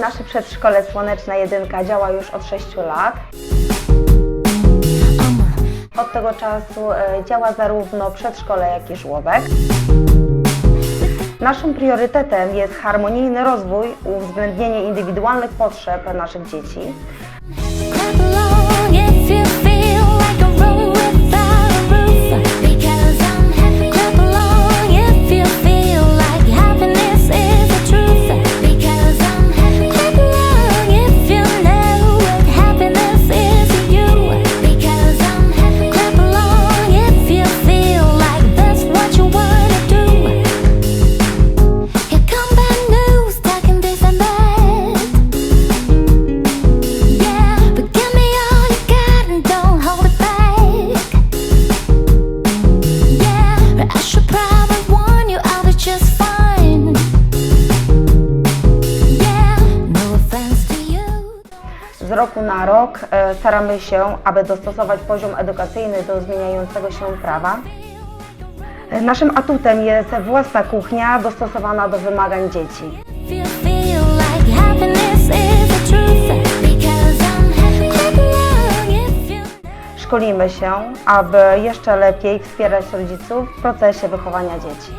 Nasze przedszkole Słoneczna Jedynka działa już od 6 lat. Od tego czasu e, działa zarówno przedszkole, jak i żłobek. Naszym priorytetem jest harmonijny rozwój, uwzględnienie indywidualnych potrzeb naszych dzieci. Z roku na rok e, staramy się, aby dostosować poziom edukacyjny do zmieniającego się prawa. E, Naszym atutem jest własna kuchnia dostosowana do wymagań dzieci. Szkolimy się, aby jeszcze lepiej wspierać rodziców w procesie wychowania dzieci.